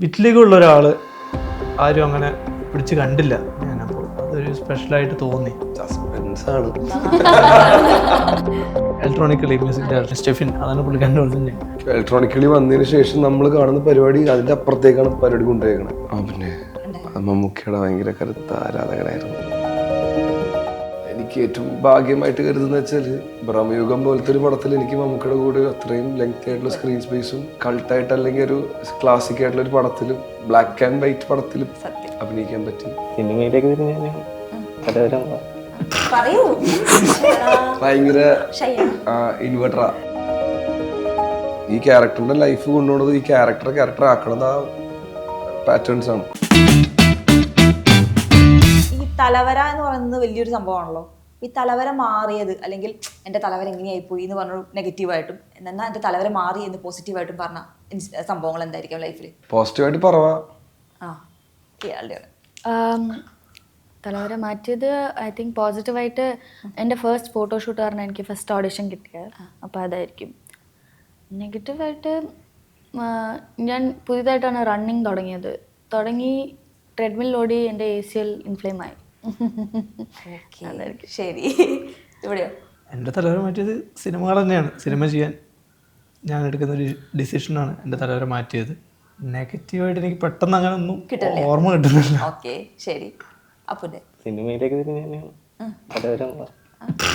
വീട്ടിലേക്കുള്ള ഒരാൾ ആരും അങ്ങനെ പിടിച്ച് കണ്ടില്ല ഞാനപ്പോൾ. അതൊരു സ്പെഷ്യലായിട്ട് തോന്നി. സസ്പെൻസ് ആണ്. ഇലക്ട്രോണിക്കലി മ്യൂസിക് ഡയറക്ടർ സ്റ്റെഫിൻ അതാണ് പുള്ളിക്കാരന്റെ തന്നെ. ഇലക്ട്രോണിക്കലി വന്നതിന് ശേഷം നമ്മൾ കാണുന്ന പരിപാടി അതിന്റെ അപ്പുറത്തേക്കാണ് പരിപാടി കൊണ്ടുപോയേക്കണത്. ആ പിന്നെ. അത് മമ്മൂക്കയുടെ ഭയങ്കര കരുത്ത ആരാധകനായിരുന്നു എനിക്ക് ഏറ്റവും ഭാഗ്യമായിട്ട് കരുതുന്ന വെച്ചാൽ ബ്രഹ്മയുഗം പോലത്തെ ഒരു പടത്തിൽ എനിക്ക് മമ്മൂക്കയുടെ കൂടെ അത്രയും ലെങ്ത് ആയിട്ടുള്ള സ്ക്രീൻ സ്പേസും കൾട്ടായിട്ട് അല്ലെങ്കിൽ ഒരു ക്ലാസിക് ആയിട്ടുള്ള ഒരു പടത്തിലും ബ്ലാക്ക് ആൻഡ് വൈറ്റ് പടത്തിലും അഭിനയിക്കാൻ പറ്റി. സിനിമയിലേക്ക് ഭയങ്കര ഇൻവെർട്ടറാ ഈ ക്യാരക്ടറിന്റെ ലൈഫ് കൊണ്ടുപോകുന്നത് ഈ ക്യാരക്ടർ ക്യാരക്ടർ ആക്കണത് ആ പാറ്റേൺസ് ആണ്. ഈ തലവര എന്ന് പറയുന്നത് വലിയൊരു സംഭവമാണല്ലോ. ഈ തലവര മാറിയത് അല്ലെങ്കിൽ എന്റെ തലവര എങ്ങനെയായി പോയി എന്ന് പറഞ്ഞു നെഗറ്റീവായിട്ടും എന്നാൽ എന്റെ തലവര മാറി എന്ന് പോസിറ്റീവായിട്ടും പറഞ്ഞ സംഭവങ്ങൾ എന്തായിരിക്കും ലൈഫിൽ? പോസിറ്റീവായിട്ട് പറവാ ആ ഇയാളുടെ തലവര മാറ്റിയത് ഐ തിങ്ക് പോസിറ്റീവായിട്ട് എന്റെ ഫസ്റ്റ് ഫോട്ടോഷൂട്ട് കാരണം എനിക്ക് ഫസ്റ്റ് ഓഡിഷൻ കിട്ടിയത്. അപ്പോൾ അതായിരിക്കും. നെഗറ്റീവായിട്ട് ഞാൻ പുതിയതായിട്ടാണ് റണ്ണിങ് തുടങ്ങിയത്. തുടങ്ങി ട്രെഡ്മിൽ ഓടി എന്റെ എ സി എൽ ഇൻഫ്ലെയിം ആയി. ഓക്കെ. ശരി. ഇവിടെയോ? എന്റെ തലവര മാറ്റിയത് സിനിമകൾ തന്നെയാണ്. സിനിമ ചെയ്യാൻ ഞാൻ എടുക്കുന്ന ഒരു ഡിസിഷനാണ് എന്റെ തലവര മാറ്റിയത്. നെഗറ്റീവായിട്ട് എനിക്ക് പെട്ടെന്ന് അങ്ങനെ ഒന്നും ഓർമ്മ കിട്ടുന്നില്ല. ഓക്കെ ശരി. അപ്പൊ സിനിമയിലേക്ക് തന്നെയാണ് പലതരം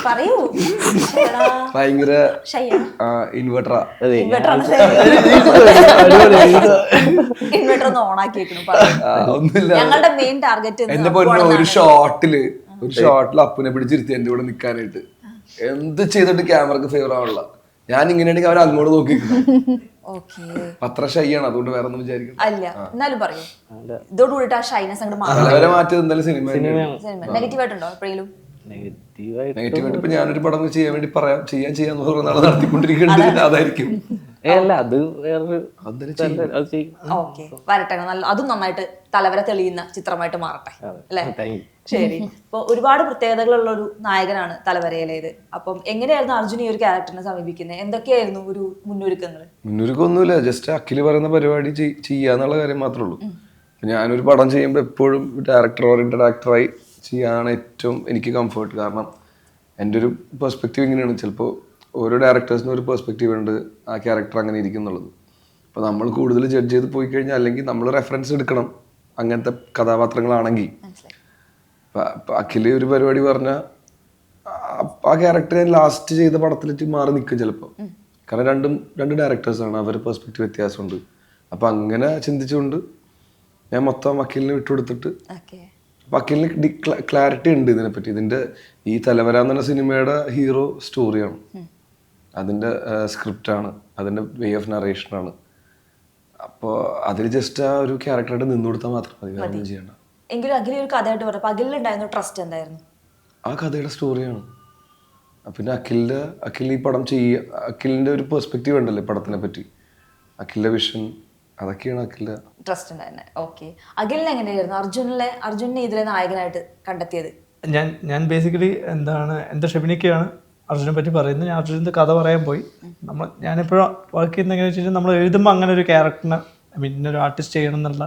പറയൂ. ഭയങ്കര ഇൻവെർട്ടറാ ഇൻവെർട്ടർ ഒന്ന് ഒന്നുമില്ല. ഞങ്ങളുടെ മെയിൻ ടാർഗറ്റ് എന്റെ പൊന്നു ഒരു ഷോട്ടിൽ ഒരു ഷോട്ടിൽ അപ്പുനെ പിടിച്ചിരുത്തി എന്റെ കൂടെ നിക്കാനായിട്ട്. എന്ത് ചെയ്തിട്ട് ക്യാമറക്ക് ഫേവർ ആവുള്ള? ഞാൻ ഇങ്ങനെയാണെങ്കിൽ അവർ അങ്ങോട്ട് നോക്കി ഓക്കെ. അത്ര ഷൈയാണ് അതുകൊണ്ട് വേറെ ഒന്നും വിചാരിക്കും അല്ല എന്നാലും പറയൂ. ഇതോട് കൂടി ആ ഷൈനസ് അങ്ങോട്ട് മാറ്റി എന്തായാലും സിനിമ സിനിമ നെഗറ്റീവ് ആയിട്ടുണ്ടോ എപ്പോഴെങ്കിലും? നെഗറ്റീവായിട്ട് ഇപ്പൊ ഞാനൊരു പടം ചെയ്യാൻ വേണ്ടി പറയാം ചെയ്യാൻ ചെയ്യാന്ന് പറഞ്ഞ നാളെ നടത്തിക്കൊണ്ടിരിക്കേണ്ടത് അതായിരിക്കും അല്ല. അത് വേറൊരു ഓക്കെ. വരട്ടെ നല്ല അതും നന്നായിട്ട് തലവര തെളിയുന്ന ചിത്രമായിട്ട് മാറട്ടെ അല്ലേ? ശരി. ഇപ്പൊ ഒരുപാട് പ്രത്യേകതകളുള്ള ഒരു നായകനാണ് തലവരയിലേത്. അപ്പം എങ്ങനെയായിരുന്നു അർജുൻ ഈ ഒരു ക്യാരക്ടറിനെ സമീപിക്കുന്നത്? എന്തൊക്കെയായിരുന്നു ഒരു മുന്നൊരുക്കങ്ങൾ മുന്നൊരുക്കൊന്നുമില്ല ജസ്റ്റ് അഖിൽ പറയുന്ന പരിപാടി ചെയ്യാന്നുള്ള കാര്യം മാത്രമേ ഉള്ളൂ. ഞാനൊരു പടം ചെയ്യുമ്പോൾ എപ്പോഴും ഡയറക്ടർ ഓറിയന്റഡ് ആക്ടറായി ചെയ്യാനാണ് ഏറ്റവും എനിക്ക് കംഫർട്ട് കാരണം എന്റെ ഒരു പെർസ്പെക്റ്റീവ് ഇങ്ങനെയാണ്. ചിലപ്പോൾ ഓരോ ഡയറക്ടേഴ്സിനും ഒരു പെർസ്പെക്റ്റീവ് ഉണ്ട്. ആ ക്യാരക്ടർ അങ്ങനെ ഇരിക്കും എന്നുള്ളത്. അപ്പോൾ നമ്മൾ കൂടുതൽ ജഡ്ജ് ചെയ്ത് പോയി കഴിഞ്ഞാൽ അല്ലെങ്കിൽ നമ്മൾ റെഫറൻസ് എടുക്കണം അങ്ങനത്തെ കഥാപാത്രങ്ങളാണെങ്കിൽ. അഖിൽ ഒരു പരിപാടി പറഞ്ഞാൽ ആ ക്യാരക്ടർ ഞാൻ ലാസ്റ്റ് ചെയ്ത പടത്തിലേക്ക് മാറി നിൽക്കും ചിലപ്പോൾ കാരണം രണ്ടും രണ്ട് ഡയറക്ടേഴ്സാണ് അവരുടെ പെർസ്പെക്റ്റീവ് വ്യത്യാസമുണ്ട്. അപ്പം അങ്ങനെ ചിന്തിച്ചുകൊണ്ട് ഞാൻ മൊത്തം അഖിലിന് വിട്ടുകൊടുത്തിട്ട് അപ്പൊ അഖിലിന് ക്ലാരിറ്റി ഉണ്ട് ഇതിനെപ്പറ്റി. ഇതിന്റെ ഈ തലവര എന്ന സിനിമയുടെ ഹീറോ സ്റ്റോറിയാണ് അതിന്റെ സ്ക്രിപ്റ്റാണ് അതിന്റെ വേ ഓഫ് നറേഷനാണ് അപ്പോൾ അതിൽ ജസ്റ്റ് ആ ഒരു ക്യാരക്ടറായിട്ട് നിന്നു കൊടുത്താൽ മാത്രം മതി. വേറെ ചെയ്യണ്ട. എങ്കിലും അഖില ഒരു കഥയായിട്ട് പറഞ്ഞപ്പോ അഖിലുണ്ടായിരുന്ന ട്രസ്റ്റ് എന്തായിരുന്നു? ആ കഥയുടെ സ്റ്റോറിയാണ് പിന്നെ അഖിലിന്റെ അഖിൽ ഈ പടം ചെയ്യ അഖിലിന്റെ ഒരു പെർസ്പെക്റ്റീവ് ഉണ്ടല്ലോ പടത്തിനെ പറ്റി. അഖിലിന്റെ വിഷൻ അതൊക്കെയാണ് അഖിലിന്റെ ട്രസ്റ്റ് ഉണ്ടായിരുന്നെ ഓക്കെ അഖിലിനെ എങ്ങനെയായിരുന്നു? അർജുനിലെ അർജുനെ ഇതിലെ നായകനായിട്ട് കണ്ടെത്തിയത്? ഞാൻ ഞാൻ ബേസിക്കലി എന്താണ് എന്റെ ഷെബിനിക്കാണ് അർജുനെ പറ്റി പറയുന്നത്. ഞാൻ അർജുനന്റെ കഥ പറയാൻ പോയി. നമ്മൾ ഞാനിപ്പോഴും വർക്ക് ചെയ്യുന്ന എങ്ങനെയാണെന്ന് വെച്ച് കഴിഞ്ഞാൽ നമ്മൾ എഴുതുമ്പോൾ അങ്ങനെ ഒരു ക്യാരക്ടറിനെ ഐ മീൻ ഇന്നൊരു ആർട്ടിസ്റ്റ് ചെയ്യണം എന്നുള്ള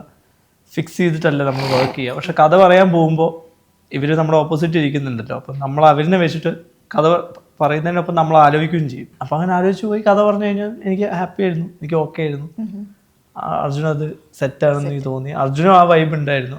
ഫിക്സ് ചെയ്തിട്ടല്ല നമ്മൾ വർക്ക് ചെയ്യുക. പക്ഷെ കഥ പറയാൻ പോകുമ്പോൾ ഇവർ നമ്മുടെ ഓപ്പോസിറ്റ് ഇരിക്കുന്നുണ്ടല്ലോ. അപ്പം നമ്മൾ അവരിനെ വെച്ചിട്ട് കഥ പറയുന്നതിനൊപ്പം നമ്മൾ ആലോചിക്കുകയും ചെയ്യും. അപ്പം അങ്ങനെ ആലോചിച്ച് പോയി കഥ പറഞ്ഞു കഴിഞ്ഞാൽ എനിക്ക് ഹാപ്പി ആയിരുന്നു. എനിക്ക് ഓക്കെ ആയിരുന്നു. ആ, അർജുൻ അത് സെറ്റാണെന്ന് എനിക്ക് തോന്നി. അർജുനും ആ വൈബ് ഉണ്ടായിരുന്നു.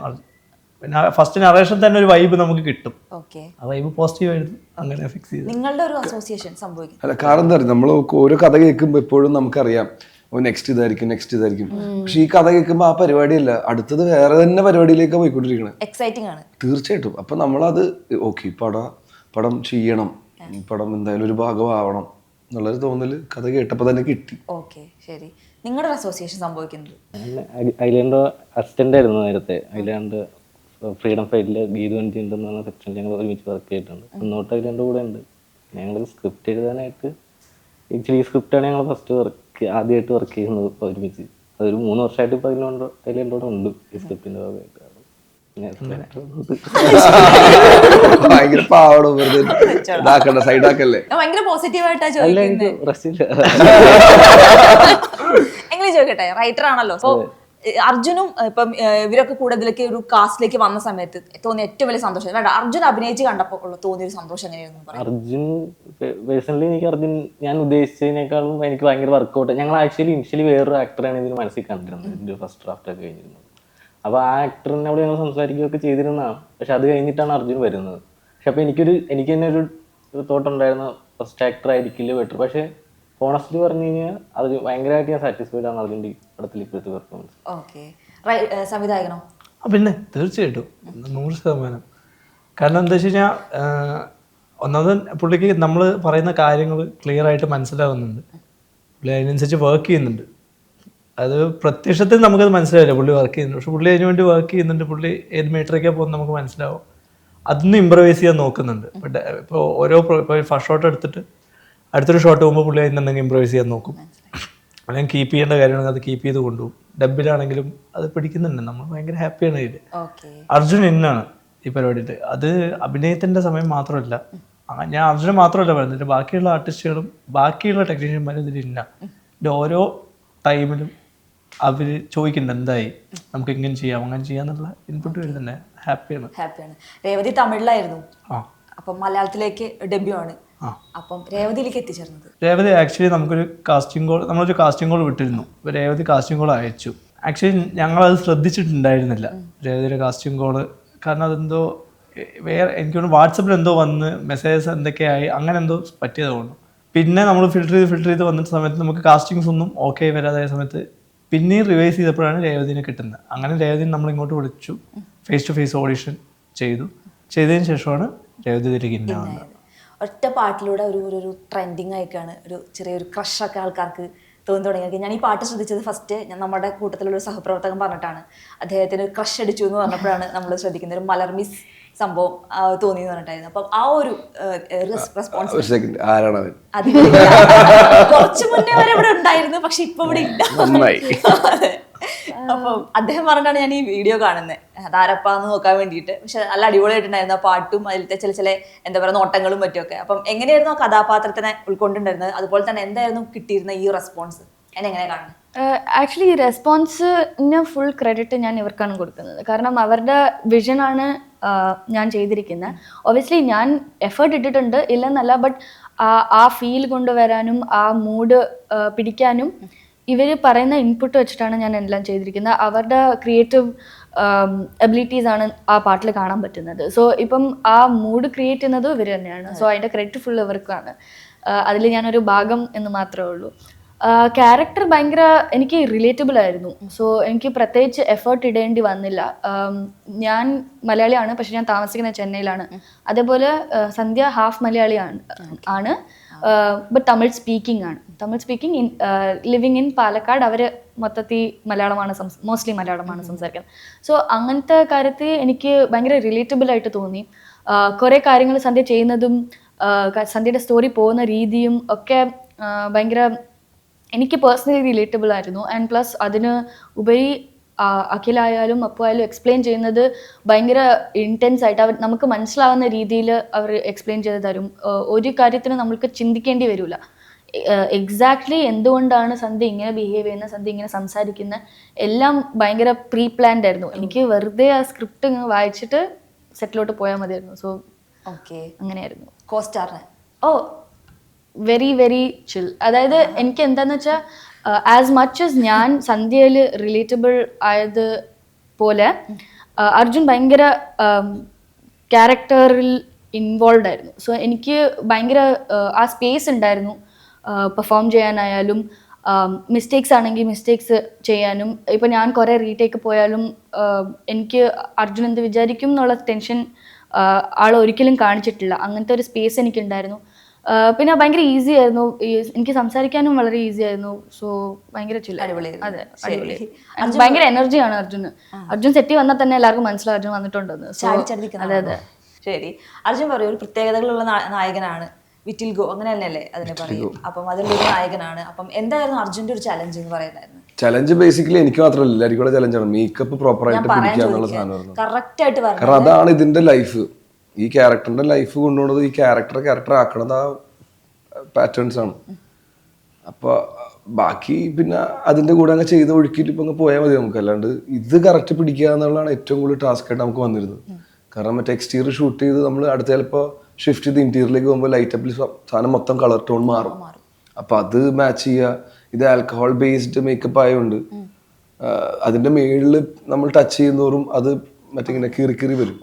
പിന്നെ ഫസ്റ്റ് നറേഷൻ തന്നെ ഒരു വൈബ് നമുക്ക് കിട്ടും. ഓക്കെ ആ വൈബ് പോസിറ്റീവ് ആയിരുന്നു. അങ്ങനെ ഫിക്സ് ചെയ്തു. നിങ്ങളുടെ ഒരു അസോസിയേഷൻ സംഭവിക്കും. അല്ല കാരണം എന്താ പറയുക നമ്മൾ ഓരോ കഥ കേൾക്കുമ്പോൾ എപ്പോഴും നമുക്കറിയാം ഓ നെക്സ്റ്റ് ഇതായിരിക്കും നെക്സ്റ്റ് ഇതായിരിക്കും. പക്ഷെ ഈ കഥ കേൾക്കുമ്പോൾ ആ പരിപാടിയല്ല അടുത്തത് വേറെ തന്നെ പരിപാടിയിലേക്കാണ് പോയിക്കൊണ്ടിരിക്കുന്നത് എക്സൈറ്റിംഗ് ആണ്. തീർച്ചയായിട്ടും. അപ്പൊ നമ്മളത് ഓക്കെ പടം പടം ചെയ്യണം. ഈ പടം എന്തായാലും ഒരു ഭാഗമാവണം. എന്നുള്ളൊരു തോന്നൽ കഥ കേട്ടപ്പോൾ തന്നെ കിട്ടി. ഓക്കെ ശരി. നിങ്ങളുടെ ഒരു അസോസിയേഷൻ സംഭവിക്കുന്നത്? ഐലാൻഡ് അസിസ്റ്റന്റ് ആയിരുന്നു നേരത്തെ. ഐലാൻഡ് ഫ്രീഡം ഫൈറ്റിൽ ഗീതു വഞ്ചിണ്ട് എന്ന് പറഞ്ഞ സെക്ഷനിൽ ഞങ്ങൾ ഒരുമിച്ച് വർക്ക് ചെയ്തിട്ടുണ്ട്. മുന്നോട്ട് ഐലാൻഡ് കൂടെ ഉണ്ട്. ഞങ്ങൾ സ്ക്രിപ്റ്റ് എഴുതാനായിട്ട് ആക്ച്വലി ഈ സ്ക്രിപ്റ്റാണ് ഞങ്ങൾ ഫസ്റ്റ് വർക്ക് ആദ്യമായിട്ട് വർക്ക് ചെയ്യുന്നത് ഒരുമിച്ച്. അതൊരു മൂന്ന് വർഷമായിട്ട് ഇപ്പോൾ അതിലുണ്ട് കൂടെ ഉണ്ട് ഈ സ്ക്രിപ്റ്റിന്റെ ഭാഗമായിട്ട്. ഭയങ്കര പാവടോ വെറുതെ ഇതാക്കണ്ട സൈഡാക്കല്ലേ ആക്കല്ലേ? ഭയങ്കര പോസിറ്റീവായിട്ടാ എങ്ങനെ ചോദിക്കട്ടെ റൈറ്റർ ആണല്ലോ. സോ അർജുനും ഇപ്പം ഇവരൊക്കെ കൂടുതലേക്ക് ഒരു കാസ്റ്റിലേക്ക് വന്ന സമയത്ത് തോന്നിയ ഏറ്റവും വലിയ സന്തോഷം. വേണ്ട അർജുൻ അഭിനയിച്ച് കണ്ടപ്പോൾ തോന്നിയ ഒരു സന്തോഷം എങ്ങനെയായിരുന്നു അർജുൻ പേഴ്സണലി എനിക്ക് അർജുൻ ഞാൻ ഉദ്ദേശിച്ചതിനേക്കാളും എനിക്ക് ഭയങ്കര വർക്കൗട്ട് ഞങ്ങൾ ആക്ച്വലി ഇനിഷ്യലി വേറൊരു ആക്ടറാണ് ഇതിന് മനസ്സിൽ കണ്ടിരുന്നത്. ഇതിന്റെ ഫസ്റ്റ് ഡ്രാഫ്റ്റ് ഒക്കെ കഴിഞ്ഞിരുന്നത്. അപ്പോൾ ആ ആക്ടറിനോട് ഞങ്ങൾ സംസാരിക്കുകയൊക്കെ ചെയ്തിരുന്നതാണ് പക്ഷെ അത് കഴിഞ്ഞിട്ടാണ് അർജുൻ വരുന്നത്. പക്ഷെ അപ്പോൾ എനിക്കൊരു എനിക്ക് തന്നെ ഒരു തോട്ട് ഉണ്ടായിരുന്നു ഫസ്റ്റ് ആക്ടർ ആയിരിക്കില്ല ബെറ്റർ പക്ഷെ ഓണസ്റ്റ്ലി പറഞ്ഞു കഴിഞ്ഞാൽ അത് ഭയങ്കരമായിട്ട് ഞാൻ സാറ്റിസ്ഫൈഡ് ആണ് അർജുന്റെ പടത്തിൽ ഇപ്പോഴത്തെ പെർഫോമൻസ് ഓക്കെ സംവിധായകനോ? പിന്നെ തീർച്ചയായിട്ടും. നൂറ് ശതമാനം. കാരണം എന്താ വെച്ച് കഴിഞ്ഞാൽ ഒന്നാമത് പുള്ളിക്ക് നമ്മൾ പറയുന്ന കാര്യങ്ങൾ ക്ലിയർ ആയിട്ട് മനസ്സിലാവുന്നുണ്ട്. പുള്ളി അതിനനുസരിച്ച് വർക്ക് ചെയ്യുന്നുണ്ട്. അത് പ്രത്യക്ഷത്തിൽ നമുക്കത് മനസ്സിലാവില്ല പുള്ളി വർക്ക് ചെയ്യുന്നുണ്ട്. പക്ഷെ പുള്ളി അതിന് വേണ്ടി വർക്ക് ചെയ്യുന്നുണ്ട്. പുള്ളി ഏത് മീറ്ററൊക്കെ പോകുന്നത് നമുക്ക് മനസ്സിലാവും. അതൊന്ന് ഇമ്പ്രവൈസ് ചെയ്യാൻ നോക്കുന്നുണ്ട്. ഇപ്പോൾ ഓരോ ഇപ്പോൾ ഫസ്റ്റ് ഷോട്ട് എടുത്തിട്ട് അടുത്തൊരു ഷോട്ട് പോകുമ്പോൾ പുള്ളി അതിന് എന്തെങ്കിലും ഇമ്പ്രവൈസ് ചെയ്യാൻ നോക്കും. അല്ലെങ്കിൽ കീപ്പ് ചെയ്യേണ്ട കാര്യമാണെങ്കിൽ അത് കീപ്പ് ചെയ്ത് കൊണ്ടുപോകും. ഡബിലാണെങ്കിലും അത് പിടിക്കുന്നുണ്ട്. നമ്മൾ ഭയങ്കര ഹാപ്പിയാണ് ഇതിൽ അർജുൻ എന്നാണ് ഈ പരിപാടിയിൽ അത് അഭിനയത്തിന്റെ സമയം മാത്രമല്ല. ഞാൻ അർജുനെ മാത്രമല്ല പറയുന്നത് ബാക്കിയുള്ള ആർട്ടിസ്റ്റുകളും ബാക്കിയുള്ള ടെക്നീഷ്യന്മാരും ഇതിൽ ഇന്ന ഇതിന്റെ ഓരോ ടൈമിലും അവർ ചോദിക്കുന്നുണ്ട് എന്തായി? നമുക്ക് ഇങ്ങനെ ചെയ്യാം അങ്ങനെ ചെയ്യാന്നുള്ള ഇൻപുട്ട് വരുന്നുണ്ട് ഹാപ്പിയാണ് ഹാപ്പിയാണ് രേവതി തമിഴിലായിരുന്നു. അപ്പം മലയാളത്തിലേക്ക് ഡെബ്യൂ ആണ്. അപ്പം രേവതിയിലേക്ക് എത്തിച്ചേർന്നത്. രേവതി ആക്ച്വലി നമുക്കൊരു കാസ്റ്റിംഗ് കോൾ നമ്മളൊരു കാസ്റ്റിംഗ് കോൾ വിട്ടിരുന്നു. രേവതി കാസ്റ്റിംഗ് കോൾ അയച്ചു. ആക്ച്വലി ഞങ്ങളത് ശ്രദ്ധിച്ചിട്ടുണ്ടായിരുന്നില്ല. രേവതിയുടെ കാസ്റ്റിംഗ് കോൾ കാരണം അതെന്തോ വേറെ എനിക്ക് വാട്സപ്പിൽ എന്തോ വന്ന് മെസ്സേജസ് എന്തൊക്കെയായി അങ്ങനെ എന്തോ പറ്റിയത് തോന്നുന്നു. പിന്നെ നമ്മൾ ഫിൽറ്റർ ചെയ്ത് ഫിൽറ്റർ ചെയ്ത് വന്നിട്ട് സമയത്ത് നമുക്ക് കാസ്റ്റിംഗ്സ് ഒന്നും ഓക്കെ വരാതായ സമയത്ത് പിന്നെയും റിവൈസ് ചെയ്തപ്പോഴാണ് രേവതിനെ കിട്ടുന്നത്. അങ്ങനെ രേവതിനെ നമ്മൾ ഇങ്ങോട്ട് വിളിച്ചു. ഫേസ് ടു ഫേസ് ഓഡിഷൻ ചെയ്തു. ചെയ്തതിന് ശേഷമാണ് രേവതി തിരികെ ഒറ്റ പാട്ടിലൂടെ ഒരു ഒരു ട്രെൻഡിങ് ആയിക്കാണ് ഒരു ചെറിയൊരു ക്രഷൊക്കെ ആൾക്കാർക്ക് തോന്നി തുടങ്ങിയത് ഞാൻ ഈ പാട്ട് ശ്രദ്ധിച്ചത് ഫസ്റ്റ് ഞാൻ നമ്മുടെ കൂട്ടത്തിലുള്ള ഒരു സഹപ്രവർത്തകൻ പറഞ്ഞിട്ടാണ്. അദ്ദേഹത്തിന് ക്രഷ് അടിച്ചു എന്ന് പറഞ്ഞപ്പോഴാണ് നമ്മൾ ശ്രദ്ധിക്കുന്നത്. ഒരു മലർ മിസ് സംഭവം തോന്നി എന്ന് പറഞ്ഞിട്ടായിരുന്നു. അപ്പം ആ ഒരു റെസ്പോൺസ് സെക്കൻഡ് ആരാണ് കുറച്ചു മുന്നേ വരെ ഇവിടെ ഉണ്ടായിരുന്നു പക്ഷെ ഇപ്പൊ ഇവിടെ ഇല്ല. അപ്പം അദ്ദേഹം പറഞ്ഞിട്ടാണ് ഞാൻ ഈ വീഡിയോ കാണുന്നത് അതാരപ്പാന്ന് നോക്കാൻ വേണ്ടിയിട്ട്. പക്ഷെ നല്ല അടിപൊളിയായിട്ടുണ്ടായിരുന്നു ആ പാട്ടും അതിലത്തെ ചില ചില എന്താ പറയുക നോട്ടങ്ങളും മറ്റുമൊക്കെ. അപ്പം എങ്ങനെയായിരുന്നു ആ കഥാപാത്രത്തിനെ ഉൾക്കൊണ്ടിട്ടുണ്ടായിരുന്നത്? അതുപോലെ തന്നെ എന്തായിരുന്നു കിട്ടിയിരുന്ന ഈ റെസ്പോൺസ് എന്നെ എങ്ങനെ കാണുന്നത് ആക്ച്വലി ഈ റെസ്പോൺസിന് ഫുൾ ക്രെഡിറ്റ് ഞാൻ ഇവർക്കാണ് കൊടുക്കുന്നത്. കാരണം അവരുടെ വിഷനാണ് ഞാൻ ചെയ്തിരിക്കുന്നത് ഒബ്വിയസ്ലി ഞാൻ എഫേർട്ട് ഇട്ടിട്ടുണ്ട് ഇല്ലെന്നല്ല ബട്ട് ആ ആ ഫീൽ കൊണ്ടുവരാനും ആ മൂഡ് പിടിക്കാനും ഇവർ പറയുന്ന ഇൻപുട്ട് വെച്ചിട്ടാണ് ഞാൻ എല്ലാം ചെയ്തിരിക്കുന്നത് അവരുടെ ക്രിയേറ്റീവ് എബിലിറ്റീസ് ആണ് ആ പാട്ടിൽ കാണാൻ പറ്റുന്നത്. സോ ഇപ്പം ആ മൂഡ് ക്രിയേറ്റ് ചെയ്യുന്നത് ഇവർ തന്നെയാണ്. സോ അതിന്റെ ക്രെഡിറ്റ് ഫുൾ ഇവർക്കാണ്. അതിൽ ഞാനൊരു ഭാഗം എന്ന് മാത്രമേ ഉള്ളൂ. ക്യാരക്ടർ ഭയങ്കര എനിക്ക് റിലേറ്റബിൾ ആയിരുന്നു. സോ എനിക്ക് പ്രത്യേകിച്ച് എഫേർട്ട് ഇടേണ്ടി വന്നില്ല. ഞാൻ മലയാളിയാണ് പക്ഷെ ഞാൻ താമസിക്കുന്നത് ചെന്നൈയിലാണ്. അതേപോലെ സന്ധ്യ ഹാഫ് മലയാളിയാണ് ആണ്. ബട്ട് തമിഴ് സ്പീക്കിംഗ് ആണ്. Tamil speaking in living in Palakkad അവർ മൊത്തത്തിൽ മലയാളമാണ് സംസ് മോസ്റ്റ്ലി മലയാളമാണ് സംസാരിക്കുന്നത്. സോ അങ്ങനത്തെ കാര്യത്തിൽ എനിക്ക് ഭയങ്കര റിലേറ്റബിൾ ആയിട്ട് തോന്നി. കുറേ കാര്യങ്ങൾ സന്ധ്യ ചെയ്യുന്നതും സന്ധ്യയുടെ സ്റ്റോറി പോകുന്ന രീതിയും ഒക്കെ ഭയങ്കര എനിക്ക് പേഴ്സണലി റിലേറ്റബിൾ ആയിരുന്നു. ആൻഡ് പ്ലസ് അതിന് ഉപരി അഖിലായാലും അപ്പുവായാലും എക്സ്പ്ലെയിൻ ചെയ്യുന്നത് ഭയങ്കര ഇന്റൻസ് ആയിട്ട് അവർ നമുക്ക് മനസ്സിലാവുന്ന രീതിയിൽ അവർ എക്സ്പ്ലെയിൻ ചെയ്ത് തരും. ഒരു കാര്യത്തിന് നമ്മൾക്ക് ചിന്തിക്കേണ്ടി വരില്ല എക്സാക്ട്ലി എന്തുകൊണ്ടാണ് സന്ധ്യ ഇങ്ങനെ ബിഹേവ് ചെയ്യുന്നത് സന്ധ്യ ഇങ്ങനെ സംസാരിക്കുന്ന എല്ലാം ഭയങ്കര പ്രീ പ്ലാൻഡ് ആയിരുന്നു. എനിക്ക് വെറുതെ ആ സ്ക്രിപ്റ്റ് വായിച്ചിട്ട് സെറ്റിലോട്ട് പോയാൽ മതിയായിരുന്നു. സോ ഓക്കെ അങ്ങനെയായിരുന്നു. കോസ്റ്റാറിന് ഓ വെരി വെരി ചിൽ അതായത് എനിക്ക് എന്താന്ന് വെച്ചാൽ ആസ് മച്ച് as ഞാൻ സന്ധ്യയിൽ റിലേറ്റബിൾ ആയത് പോലെ അർജുൻ ഭയങ്കര ക്യാരക്ടറിൽ ഇൻവോൾവ് ആയിരുന്നു. സോ എനിക്ക് ഭയങ്കര ആ, സ്പേസ് ഉണ്ടായിരുന്നു പെർഫോം ചെയ്യാനായാലും മിസ്റ്റേക്സ് ആണെങ്കിൽ മിസ്റ്റേക്സ് ചെയ്യാനും. ഇപ്പം ഞാൻ കുറേ റീടേക്ക് പോയാലും എനിക്ക് അർജുൻ എന്ത് വിചാരിക്കും എന്നുള്ള ടെൻഷൻ ആൾ ഒരിക്കലും കാണിച്ചിട്ടില്ല. അങ്ങനത്തെ ഒരു സ്പേസ് എനിക്കുണ്ടായിരുന്നു. പിന്നെ ഭയങ്കര ഈസി ആയിരുന്നു. എനിക്ക് സംസാരിക്കാനും വളരെ ഈസി ആയിരുന്നു. സോ ഭയങ്കര ചില്ല അതെ ഭയങ്കര എനർജിയാണ് അർജുന്. അർജുൻ സെറ്റി വന്നാൽ തന്നെ എല്ലാവർക്കും മനസ്സിലായി അർജുൻ വന്നിട്ടുണ്ടെന്ന്. അതെ അതെ. ശരി. അർജുൻ പറയും ഒരു പ്രത്യേകതകളുള്ള നായകനാണ്. വിറ്റിൽ ഗോ അങ്ങനെ തന്നെയല്ലേ അതിനെ പറയും. അപ്പം അതിലൊരു നായകനാണ്. അപ്പം എന്തായിരുന്നു അർജുന്റെ ഒരു ചലഞ്ച് എന്ന് പറയുന്നത് ചലഞ്ച് ബേസിക്കലി എനിക്ക് മാത്രമല്ല എല്ലാവർക്കും കൂടെ ചലഞ്ചാണ് മേക്കപ്പ് പ്രോപ്പർ ആയിട്ട് പിടിക്കുക എന്നുള്ള സാധനമായിരുന്നു. കറക്റ്റ് ആയിട്ട് കാരണം അതാണ് ഇതിന്റെ ലൈഫ് ഈ ക്യാരക്ടറിന്റെ ലൈഫ് കൊണ്ടുപോകുന്നത് ഈ ക്യാരക്ടർ ക്യാരക്ടർ ആക്കണത് ആ പാറ്റേൺസ് ആണ്. അപ്പൊ ബാക്കി പിന്നെ അതിന്റെ കൂടെ അങ്ങ് ചെയ്ത് ഒഴുക്കിയിട്ട് ഇപ്പൊ അങ്ങ് പോയാൽ മതി നമുക്ക്. അല്ലാണ്ട് ഇത് കറക്റ്റ് പിടിക്കുക എന്നുള്ളതാണ് ഏറ്റവും കൂടുതൽ ടാസ്ക് ആയിട്ട് നമുക്ക് വന്നിരുന്നത്. കാരണം മറ്റേ എക്സ്റ്റീരിയർ ഷൂട്ട് ചെയ്ത് നമ്മൾ അടുത്ത ചിലപ്പോൾ ഷിഫ്റ്റ് ചെയ്ത് ഇന്റീരിയറിലേക്ക് പോകുമ്പോൾ ലൈറ്റ് അപ്പിൽ സാധനം മൊത്തം കളർ ടോൺ മാറും. അപ്പൊ അത് മാച്ച് ചെയ്യുക. ഇത് ആൽക്കഹോൾ ബേസ്ഡ് മേക്കപ്പ് ആയതുകൊണ്ട് അതിന്റെ അതിന്റെ മേളിൽ നമ്മൾ ടച്ച് ചെയ്യുന്നതോറും അത് മറ്റേ ഇങ്ങനെ കീറി കീറി വരും.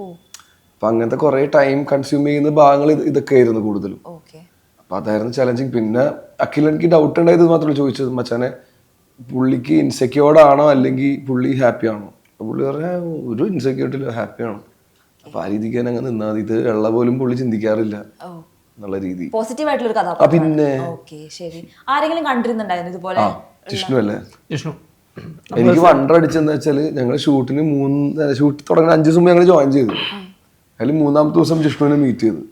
അപ്പൊ അങ്ങനത്തെ കുറെ ടൈം കൺസ്യൂം ചെയ്യുന്ന ഭാഗങ്ങൾ ഇത് ഇതൊക്കെ ആയിരുന്നു കൂടുതലും. ഓക്കെ അപ്പൊ അതായിരുന്നു ചലഞ്ചിങ് പിന്നെ അഖിൽ എനിക്ക് ഡൗട്ട് ഉണ്ടായത് മാത്രമല്ല ചോദിച്ചത്. മച്ചാനെ പുള്ളിക്ക് ഇൻസെക്യൂർഡ് ആണോ അല്ലെങ്കിൽ പുള്ളി ഹാപ്പി ആണോ? അപ്പൊ പുള്ളി പറയാ ഒരു ഇൻസെക്യൂരിറ്റില്ല ഹാപ്പി ആണോ. അപ്പൊ ആ രീതിക്ക് തന്നെ അങ്ങ് നിന്നാൽ ഇത് വെള്ള പോലും പുള്ളി ചിന്തിക്കാറില്ല ഓ എന്നുള്ള രീതി. പോസിറ്റീവ് ആയിട്ടുള്ള ഒരു കഥാപാത്രം പിന്നെ? ഓക്കെ ശരി. ആരെങ്കിലും കണ്ടിരുന്നുണ്ടായിരുന്നു ഇതുപോലെ? ആ ജിഷ്ണു അല്ലേ? വിഷ്ണു എനിക്ക് വണ്ടർ അടിച്ചെന്ന് വെച്ചാൽ ഞങ്ങൾ ഷൂട്ടിന് മൂന്ന് ഷൂട്ട് തുടങ്ങുന്ന അഞ്ചു ദിവസം മുമ്പ് ഞങ്ങൾ ജോയിൻ ചെയ്തു. അതിൽ മൂന്നാമത്തെ ദിവസം ജിഷ്ണുവിനെ മീറ്റ് ചെയ്തു.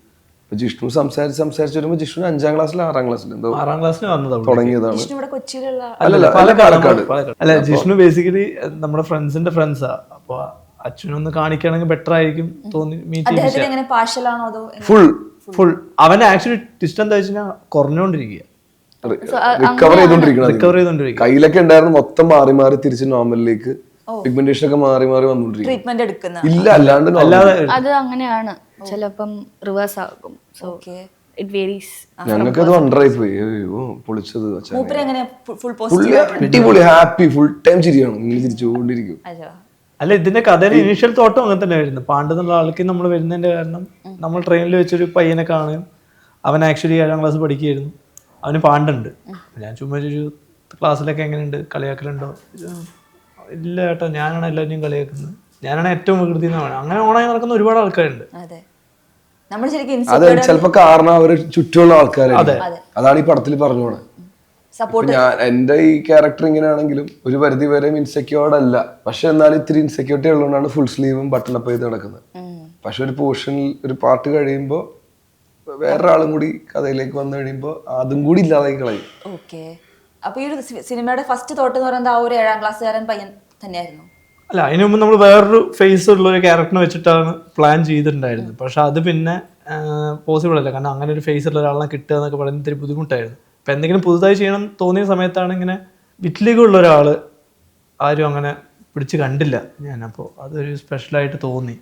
അപ്പൊ ജിഷ്ണു സംസാരിച്ച് സംസാരിച്ച് വരുമ്പോൾ ജിഷ്ണു അഞ്ചാം ക്ലാസ്സിൽ ആറാം ക്ലാസ്സിൽ എന്തോ ആറാം ക്ലാസ്സിൽ വന്നത് തുടങ്ങിയതാണ്. ഇവിടെ കൊച്ചിയിലുള്ള അല്ലല്ല പാലക്കാട് അല്ല ജിഷ്ണു ബേസിക്കലി നമ്മുടെ ഫ്രണ്ട്സിന്റെ ഫ്രണ്ട്സാ അപ്പൊ അച്ഛനൊന്ന് കാണിക്കുകയാണെങ്കിൽ ബെറ്റർ ആയിരിക്കും തോന്നി മീറ്റ് ഫുൾ ഫുൾ അവൻ ആക്ച്വലി ട്വിസ്റ്റ് എന്താ വെച്ചാൽ കുറഞ്ഞുകൊണ്ടിരിക്കുക റിക്കവർ ചെയ്തോണ്ടിരിക്കണം കയ്യിലൊക്കെ ഉണ്ടായിരുന്നു മൊത്തം മാറി മാറി തിരിച്ച് നോർമലിലേക്ക് പിഗ്മെന്റേഷൻ ഒക്കെ മാറി മാറി ട്രീറ്റ്മെന്റ് എടുക്കുന്ന. ഇല്ല അല്ലാണ്ട്. അത് അങ്ങനെയാണ്. ചിലപ്പം റിവേഴ്സ് ആകും. സോ ഇറ്റ് വേരീസ് ഞങ്ങൾക്ക് അത് വണ്ടറായി പോയി. അയ്യോ പൊളിച്ചത് അച്ഛാ എങ്ങനെ ഫുൾ പുള്ളി പോസിറ്റീവ് അടിപൊളി ഹാപ്പി ഫുൾ ടൈം ചിരിയാണ്. ഇങ്ങനെ ചിരിച്ചുകൊണ്ടിരിക്കും അല്ല ഇതിന്റെ കഥയുടെ ഇനീഷ്യൽ തോട്ടം അങ്ങനെ തന്നെ ആയിരുന്നു. പാണ്ട് എന്നുള്ള ആൾക്ക് നമ്മൾ വരുന്നതിന്റെ കാരണം നമ്മൾ ട്രെയിനിൽ വെച്ചൊരു പയ്യനെ കാണുകയും അവൻ ആക്ച്വലി ഏഴാം ക്ലാസ് പഠിക്കുകയായിരുന്നു. അവന് പാണ്ടുണ്ട് ഞാൻ ചുമ്മാ ഒരു ക്ലാസ്സിലൊക്കെ എങ്ങനെയുണ്ട്? കളിയാക്കലുണ്ടോ? ഇല്ല ഏട്ടാ ഞാനാണ് എല്ലാവരും കളിയാക്കുന്നത്. ഞാനാണ് ഏറ്റവും വികൃതി അങ്ങനെ ഓണായി നടക്കുന്ന ഒരുപാട് ആൾക്കാരുണ്ട്. അതെ. നമ്മൾ ശരിക്കും അത് ചിലപ്പോ കാരണം അവർ ചുറ്റുമുള്ള ആൾക്കാരാണ് അതെ. അതാണ് ഈ പടത്തിൽ പറഞ്ഞോണെ. സപ്പോർട്ട് ഞാൻ എന്റെ ഈ ക്യാരക്ടർ ഇങ്ങനെയാണെങ്കിലും ഒരു പരിധി വരെ ഇൻസെക്യൂർഡ് അല്ല. പക്ഷെ എന്നാലും ഇത്തിരി ഇൻസെക്യൂരിറ്റി ഉള്ളതുകൊണ്ടാണ് ഫുൾ സ്ലീവും ബട്ടൺ അപ്പ് ചെയ്ത് നടക്കുന്നത്. പക്ഷെ ഒരു പോർഷനിൽ ഒരു പാർട്ട് കഴിയുമ്പോൾ വേറൊരാളും കൂടി കഥയിലേക്ക് വന്നു കഴിയുമ്പോൾ അതും കൂടി ഇല്ലാതായി കളയും. ഓക്കെ അപ്പൊ ഈ ഒരു സിനിമയുടെ ഫസ്റ്റ് തോട്ട് എന്ന് പറയുന്നത് ആ ഒരു ഏഴാം ക്ലാസ്സുകാരൻ പയ്യൻ തന്നെയായിരുന്നു. അല്ല അതിനു മുമ്പ് നമ്മൾ വേറൊരു ഫേസ് ഉള്ള ഒരു ക്യാരക്ടറിനെ വെച്ചിട്ടാണ് പ്ലാൻ ചെയ്തിട്ടുണ്ടായിരുന്നത്. പക്ഷെ അത് പിന്നെ പോസിബിൾ അല്ല. കാരണം അങ്ങനെ ഒരു ഫേസ് ഉള്ള ഒരാളെ കിട്ടുക എന്നൊക്കെ പറയുന്നത് ഇത്തിരി ബുദ്ധിമുട്ടായിരുന്നു. അപ്പം എന്തെങ്കിലും പുതുതായി ചെയ്യണം തോന്നിയ സമയത്താണ് ഇങ്ങനെ വിറ്റിലേക്കുള്ള ഒരാൾ ആരും അങ്ങനെ പിടിച്ച് കണ്ടില്ല. ഞാൻ അപ്പോൾ അതൊരു സ്പെഷ്യലായിട്ട് തോന്നി.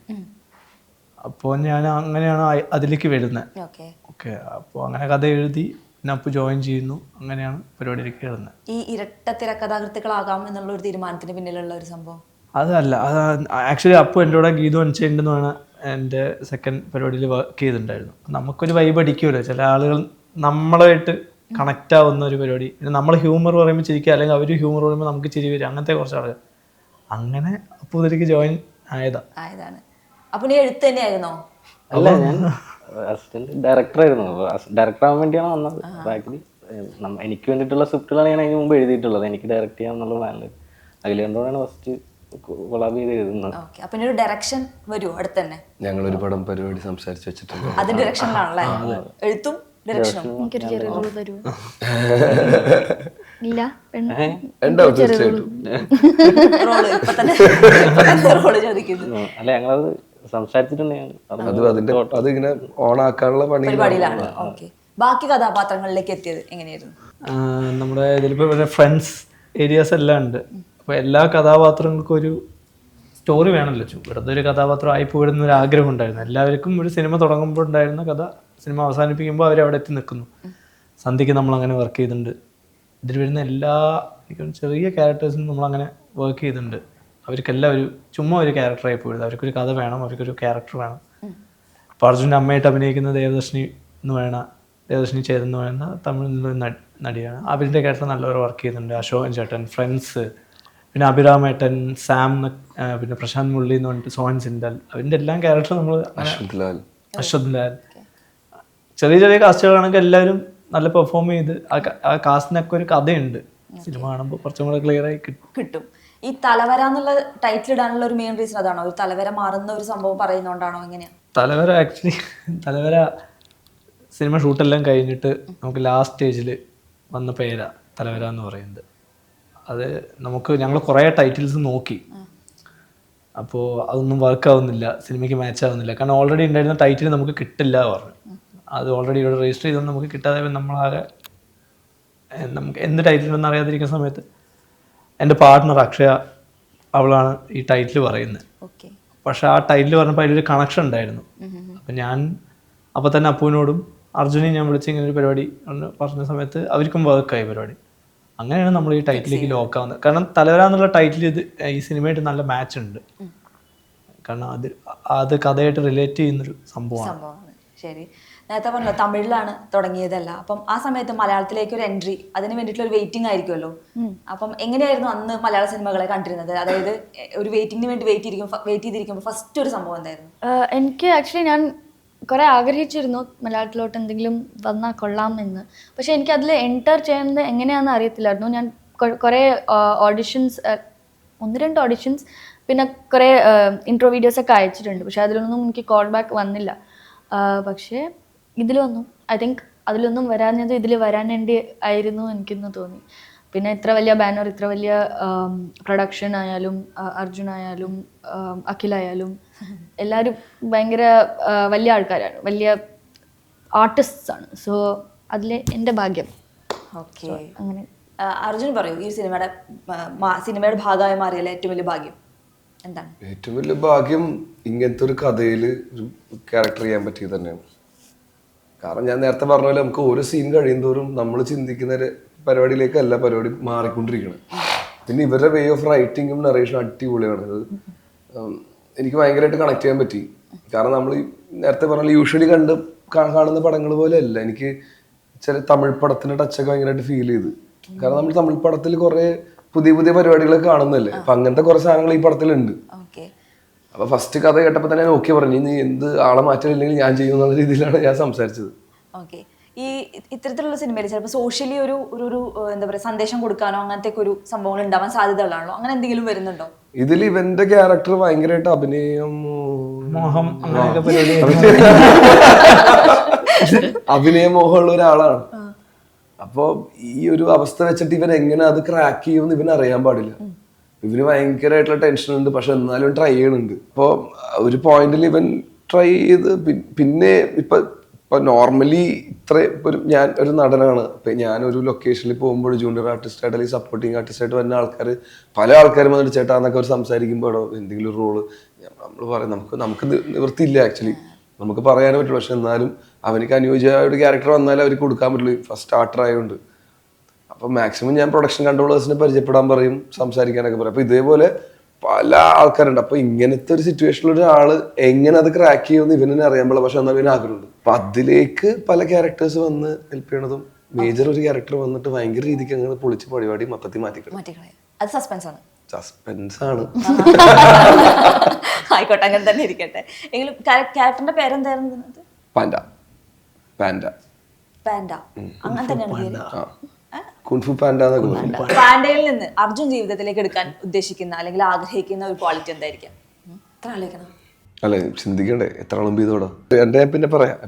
അപ്പോൾ ഞാൻ അങ്ങനെയാണ് അതിലേക്ക് വരുന്നത്. ഓക്കെ. അപ്പോൾ അങ്ങനെ കഥ എഴുതി അപ്പോൾ ജോയിൻ ചെയ്യുന്നു. അങ്ങനെയാണ് പരിപാടിയിലേക്ക് കയറുന്നത്. ഈ ഇരട്ട തിരക്കഥാകൃത്തുക്കളാകാം എന്നുള്ള ഒരു തീരുമാനത്തിന് പിന്നിലുള്ള ഒരു സംഭവം? അതല്ല അത് ആക്ച്വലി അപ്പോൾ എന്റെ കൂടെ ഗീതു അനിച്ചുണ്ടെന്ന് വേണം എന്റെ സെക്കൻഡ് പരിപാടിയിൽ വർക്ക് ചെയ്തിട്ടുണ്ടായിരുന്നു. നമുക്കൊരു വൈബ് അടിക്കുമല്ലോ ചില ആളുകൾ നമ്മളായിട്ട് കണക്റ്റ് ആവുന്ന ഒരു പരിപാടി. പിന്നെ നമ്മൾ ഹ്യൂമർ പറയുമ്പോൾ ചിരിക്കുക അല്ലെങ്കിൽ അവർ ഹ്യൂമർ പറയുമ്പോൾ നമുക്ക് ചിരി വരും അങ്ങനത്തെ കുറച്ച് ആളുകൾ. അങ്ങനെ അപ്പോൾ ഇതിലേക്ക് ജോയിൻ ആയതാണ് ആയതാണ്. അപ്പൊ നീ എഴുത്ത് തന്നെയായിരുന്നോ? അല്ല ഞാൻ അസിസ്റ്റന്റ് ഡയറക്ടർ ഡയറക്ടറായിരുന്നു ഡയറക്ടർ ആവാൻ വേണ്ടിയാണ് വന്നത്. ബാക്കിൽ എനിക്ക് വേണ്ടിയിട്ടുള്ള സ്ക്രിപ്റ്റുകളാണ് ഞാൻ അതിന് മുമ്പ് എഴുതിയിട്ടുള്ളത്. എനിക്ക് ഡയറക്റ്റ് ചെയ്യാന്നുള്ള പ്ലാനിൽ അതിലുകൊണ്ടാണ് ഫസ്റ്റ് കൊളാബ് ചെയ്ത് എഴുതുന്നത്. അപ്പൊ ഇനി ഒരു ഡയറക്ഷൻ വരുമോ അടുത്ത് തന്നെ. ഞങ്ങളൊരു പടം പരിപാടി സംസാരിച്ച് വെച്ചിട്ടുണ്ട്. ഡയറക്ഷനിലാണല്ലേ എഴുത്തും ഡയറക്ഷനും എനിക്കൊരു ചെറിയ റോൾ തരൂ ഇല്ല. പെണ്ണ് ഉണ്ടാവും തീർച്ചയായിട്ടും. റോൾ. ഇപ്പൊ തന്നെ റോൾ ചോദിക്കുന്നു. അല്ല ഞങ്ങളത് സംസാരിച്ചിട്ടുണ്ട് ഞാൻ അത് അത് അതിന്റെ അത് ഇങ്ങനെ ഓൺ ആക്കാനുള്ള പണി പരിപാടിയിലാണ്. ഓക്കെ ബാക്കി കഥാപാത്രങ്ങളിലേക്ക് എത്തിയത് എങ്ങനെയായിരുന്നു? നമ്മുടെ ഇതിലിപ്പോൾ ഇവിടെ ഫ്രണ്ട്സ് ഏരിയാസ് എല്ലാം ഉണ്ട്. അപ്പോൾ എല്ലാ കഥാപാത്രങ്ങൾക്കും ഒരു സ്റ്റോറി വേണമല്ലോ. ചു വെറുതെ ഒരു കഥാപാത്രം ആയി പോയിടുന്ന ഒരു ആഗ്രഹം ഉണ്ടായിരുന്നു എല്ലാവർക്കും ഒരു സിനിമ തുടങ്ങുമ്പോൾ ഉണ്ടായിരുന്ന കഥ സിനിമ അവസാനിപ്പിക്കുമ്പോൾ അവർ അവിടെ എത്തി നിൽക്കുന്നു. സന്ധ്യയ്ക്ക് നമ്മൾ അങ്ങനെ വർക്ക് ചെയ്തിട്ടുണ്ട്. ഇതിൽ വരുന്ന എല്ലാ ചെറിയ ക്യാരക്ടേഴ്സിനും നമ്മളങ്ങനെ വർക്ക് ചെയ്തിട്ടുണ്ട്. അവർക്കെല്ലാം ഒരു ചുമ്മാ ഒരു ക്യാരക്ടറായി പോയത് അവർക്കൊരു കഥ വേണം അവർക്കൊരു ക്യാരക്ടർ വേണം. അപ്പോൾ അർജുന്റെ അമ്മയായിട്ട് അഭിനയിക്കുന്ന ദേവദർശിനി എന്ന് വേണ ദേവദർശിനി ചേതൻ എന്ന് പറയുന്ന തമിഴിൽ നിന്നൊരു നടിയാണ്. അവരുടെ ക്യാരക്ടർ നല്ലപോലെ വർക്ക് ചെയ്യുന്നുണ്ട്. അശോകൻ ചേട്ടൻ ഫ്രണ്ട്സ് പിന്നെ അഭിരാമേട്ടൻ സാം പിന്നെ പ്രശാന്ത് മുള്ളി എന്ന് പറഞ്ഞിട്ട് സോഹൻ സിൻഡൽ. അവരുടെ എല്ലാം ക്യാരക്ടർ നമ്മൾ അശ്വന്ത് ലാൽ. അശ്വത് ലാൽ. ചെറിയ ചെറിയ കാസ്റ്റുകളാണെങ്കിൽ എല്ലാവരും നല്ല പെർഫോം ചെയ്ത് ആ കാസ്റ്റിനൊക്കെ ഒരു കഥയുണ്ട്. സിനിമ കാണുമ്പോൾ കുറച്ചും കൂടെ ക്ലിയർ ആയി കിട്ടും. കിട്ടും. ഈ തലവര എന്നുള്ള ടൈറ്റിൽ ഇടാനുള്ള ഒരു മെയിൻ റീസൺ അതാണോ? ഒരു തലവര മാറുന്ന ഒരു സംഭവം പറയുന്നോണ്ടാണോ എങ്ങനെയാ തലവര ആക്ച്വലി തലവര സിനിമ ഷൂട്ടെല്ലാം കഴിഞ്ഞിട്ട് നമുക്ക് ലാസ്റ്റ് സ്റ്റേജിൽ വന്ന പേരാ തലവര എന്ന് പറയുന്നത്. അത് നമുക്ക് ഞങ്ങൾ കുറേ ടൈറ്റിൽസ് നോക്കി. അപ്പോൾ അതൊന്നും വർക്ക് ആവുന്നില്ല സിനിമയ്ക്ക് മാച്ച് ആവുന്നില്ല. കാരണം ഓൾറെഡി ഉണ്ടായിരുന്ന ടൈറ്റിൽ നമുക്ക് കിട്ടില്ല പറഞ്ഞു. അത് ഓൾറെഡി ഇവിടെ രജിസ്റ്റർ ചെയ്തൊന്നും നമുക്ക് കിട്ടാതെ നമ്മളാകെ നമുക്ക് എന്ത് ടൈറ്റിൽ എന്ന് അറിയാതിരിക്കുന്ന സമയത്ത് എന്റെ പാർട്ട്ണർ അക്ഷയ അവളാണ് ഈ ടൈറ്റിൽ പറയുന്നത്. പക്ഷെ ആ ടൈറ്റിൽ പറഞ്ഞപ്പോൾ അതിലൊരു കണക്ഷൻ ഉണ്ടായിരുന്നു. അപ്പം ഞാൻ അപ്പോൾ തന്നെ അപ്പുവിനോടും അർജുനെയും ഞാൻ വിളിച്ച് ഇങ്ങനെ ഒരു പരിപാടി പറഞ്ഞ സമയത്ത് അവർക്കും വർക്കായി പരിപാടി. അങ്ങനെയാണ് നമ്മൾ ഈ ടൈറ്റിലേക്ക് ലോക്കാവുന്നത് കാരണം തലവര എന്നുള്ള ടൈറ്റിൽ ഇത് ഈ സിനിമയായിട്ട് നല്ല മാച്ച് ഉണ്ട്. കാരണം അത് അത് കഥയായിട്ട് റിലേറ്റ് ചെയ്യുന്നൊരു സംഭവമാണ്. ശരി. നേരത്തെ പറഞ്ഞല്ലോ തമിഴിലാണ് തുടങ്ങിയതല്ല. അപ്പം ആ സമയത്ത് മലയാളത്തിലേക്ക് ഒരു എൻട്രി അതിന് വേണ്ടിയിട്ടുള്ള ഒരു വെയിറ്റിംഗ് ആയിരിക്കുമല്ലോ. അപ്പം എങ്ങനെയായിരുന്നു അന്ന് മലയാള സിനിമകളെ കണ്ടിരുന്നത്? അതായത് ഒരു വെയിറ്റിംഗിന് വേണ്ടി വെയിറ്റ് ചെയ്തിരിക്കും വെയിറ്റ് ചെയ്തിരിക്കുമ്പോൾ ഫസ്റ്റ് ഒരു സംഭവം എന്തായിരുന്നു? എനിക്ക് ആക്ച്വലി ഞാൻ കുറേ ആഗ്രഹിച്ചിരുന്നു മലയാളത്തിലോട്ട് എന്തെങ്കിലും വന്നാൽ കൊള്ളാം എന്ന്. പക്ഷേ എനിക്ക് അതിൽ എന്റർ ചെയ്യുന്നത് എങ്ങനെയാണെന്ന് അറിയത്തില്ലായിരുന്നു. ഞാൻ കുറേ ഓഡിഷൻസ് ഒന്ന് രണ്ട് ഓഡിഷൻസ് പിന്നെ കുറേ ഇൻട്രോ വീഡിയോസ് ഒക്കെ അയച്ചിട്ടുണ്ട്. പക്ഷേ അതിലൊന്നും എനിക്ക് കോൾ ബാക്ക് വന്നില്ല. പക്ഷേ ഇതിലൊന്നും ഐ തിങ്ക് അതിലൊന്നും വരാഞ്ഞത് ഇതിൽ വരാൻ വേണ്ടി ആയിരുന്നു എനിക്കിന്ന് തോന്നി. പിന്നെ ഇത്ര വലിയ ബാനർ ഇത്ര വലിയ പ്രൊഡക്ഷൻ ആയാലും അർജുൻ ആയാലും അഖിലായാലും എല്ലാവരും ഭയങ്കര വലിയ ആൾക്കാരാണ് വലിയ ആർട്ടിസ്റ്റ്സ് ആണ്. സോ അതിലെ എന്റെ ഭാഗ്യം. ഓക്കെ അങ്ങനെ. അർജുൻ പറയൂ ഈ സിനിമയുടെ സിനിമയുടെ ഭാഗമായി മാറിയല്ലേ ഏറ്റവും വലിയ ഭാഗ്യം? എന്താണ്? ഏറ്റവും വലിയ ഭാഗ്യം ഇങ്ങനത്തെ ഒരു കഥയിൽ ഒരു ക്യാരക്ടർ ചെയ്യാൻ പറ്റിയത് തന്നെയാണ്. കാരണം ഞാൻ നേരത്തെ പറഞ്ഞ പോലെ നമുക്ക് ഓരോ സീൻ കഴിയുന്തോറും നമ്മൾ ചിന്തിക്കുന്ന ഒരു പരിപാടിയിലേക്കല്ല പരിപാടി മാറിക്കൊണ്ടിരിക്കണം. പിന്നെ ഇവരുടെ വേ ഓഫ് റൈറ്റിങ്ങും നറേഷനും അടിപൊളിയാണ്. അത് എനിക്ക് ഭയങ്കരമായിട്ട് കണക്ട് ചെയ്യാൻ പറ്റി. കാരണം നമ്മൾ നേരത്തെ പറഞ്ഞ യൂഷ്വലി കണ്ട് കാണുന്ന പടങ്ങൾ പോലെ അല്ല. എനിക്ക് ചില തമിഴ് പടത്തിന്റെ ടച്ചൊക്കെ ഭയങ്കരമായിട്ട് ഫീൽ ചെയ്ത്. കാരണം നമ്മൾ തമിഴ് പടത്തിൽ കുറെ പുതിയ പുതിയ പരിപാടികളൊക്കെ കാണുന്നല്ലേ? അപ്പൊ അങ്ങനത്തെ കുറെ സാധനങ്ങൾ ഈ പടത്തിലുണ്ട്. ഓക്കെ. അപ്പൊ ഫസ്റ്റ് കഥ കേട്ടപ്പോ തന്നെ ഞാൻ ഓക്കെ പറഞ്ഞു നീ എന്ത് ആളെ മാറ്റില്ലെങ്കിൽ ഞാൻ ചെയ്യുന്ന രീതിയിലാണ് ഞാൻ സംസാരിച്ചത്. ഓക്കെ. ഈ ഇത്തരത്തിലുള്ള സിനിമയിൽ ചിലപ്പോൾ സോഷ്യലി ഒരു ഒരു ഒരു എന്താ പറയുക സന്ദേശം കൊടുക്കാനോ അങ്ങനത്തെ ഒരു സംഭവങ്ങൾ ഉണ്ടാവാൻ സാധ്യതകളാണല്ലോ അങ്ങനെ എന്തെങ്കിലും വരുന്നുണ്ടോ? ഇതിൽ ഇവന്റെ ക്യാരക്ടർ ഭയങ്കരമായിട്ട് അഭിനയം മോഹം അഭിനയ. മോഹമുള്ള ഒരാളാണ്. അപ്പോ ഈ ഒരു അവസ്ഥ വെച്ചിട്ട് ഇവൻ എങ്ങനെ അത് ക്രാക്ക് ചെയ്യുമെന്ന് ഇവന് അറിയാൻ പാടില്ല. ഇവന് ഭയങ്കരമായിട്ടുള്ള ടെൻഷൻ ഉണ്ട്. പക്ഷെ എന്നാലും ട്രൈ ചെയ്യണുണ്ട്. അപ്പോ ഒരു പോയിന്റിൽ ഇവൻ ട്രൈ ചെയ്ത് പിന്നെ ഇപ്പൊ ഇപ്പൊ നോർമലി ഇത്ര ഒരു ഞാൻ ഒരു നടനാണ്. ഇപ്പൊ ഞാൻ ഒരു ലൊക്കേഷനിൽ പോകുമ്പോൾ ജൂനിയർ ആർട്ടിസ്റ്റ് ആയിട്ട് അല്ലെങ്കിൽ സപ്പോർട്ടിങ് ആർട്ടിസ്റ്റ് ആയിട്ട് വരുന്ന ആൾക്കാർ പല ആൾക്കാരും വന്നിട്ട് ചേട്ടാ എന്നൊക്കെ അവർ സംസാരിക്കുമ്പോഴോ എന്തെങ്കിലും റോൾ നമ്മൾ പറയും നമുക്ക് നമുക്ക് നിവൃത്തിയില്ല ആക്ച്വലി നമുക്ക് പറയാനേ പറ്റുള്ളൂ. പക്ഷെ എന്നാലും അവനിക്ക് അനുയോജ്യമായ ഒരു ക്യാരക്ടർ വന്നാലേ അവർക്ക് കൊടുക്കാൻ പറ്റുള്ളൂ. ഫസ്റ്റ് സ്റ്റാർട്ടർ ആയതുകൊണ്ട് അപ്പോൾ മാക്സിമം ഞാൻ പ്രൊഡക്ഷൻ കൺട്രോളേഴ്സിനെ പരിചയപ്പെടാൻ പറയും സംസാരിക്കാനൊക്കെ പറയും. അപ്പോൾ ഇതേപോലെ പല ആൾക്കാരുണ്ട്. അപ്പോൾ ഇങ്ങനത്തെ ഒരു സിറ്റുവേഷനിൽ ഒരാൾ എങ്ങനെ അത് ക്രാക്ക് ചെയ്യുമെന്ന് ഇവനെ അറിയാൻ പാടില്ല. പക്ഷെ എന്നാൽ ഇവന് ആഗ്രഹമുണ്ട്. അപ്പം അതിലേക്ക് പല ക്യാരക്ടേഴ്സ് വന്ന് ഹെൽപ്പ് ചെയ്യണതും മേജർ ഒരു ക്യാരക്ടർ വന്നിട്ട് ഭയങ്കര രീതിക്ക് അങ്ങനെ പൊളിച്ച് പരിപാടി മൊത്തത്തിൽ മാറ്റിക്കളയാം. അത് സസ്പെൻസ് ആണ്. സസ്പെൻസ് ആണ്. ആയിക്കോട്ടെ അങ്ങനെ തന്നെ ഇരിക്കട്ടെ. എങ്കിലും ക്യാരക്ടറിന്റെ പേരെന്തായിരുന്നു? പാൻഡ. പാൻഡ. പാൻഡ. അങ്ങനെ തന്നെയാണ് പാൻഡ. പാൻഡയിൽ നിന്ന് അർജുൻ ജീവിതത്തിലേക്ക് എടുക്കാൻ ഉദ്ദേശിക്കുന്ന അല്ലെങ്കിൽ ആഗ്രഹിക്കുന്ന ഒരു ക്വാളിറ്റി എന്തായിരിക്കാം? എത്ര ആലോചിക്കണം? അല്ലെ ചിന്തിക്കണ്ടേ എത്ര ആളും ചെയ്തോടാ? എന്റെ പിന്നെ പറയാം.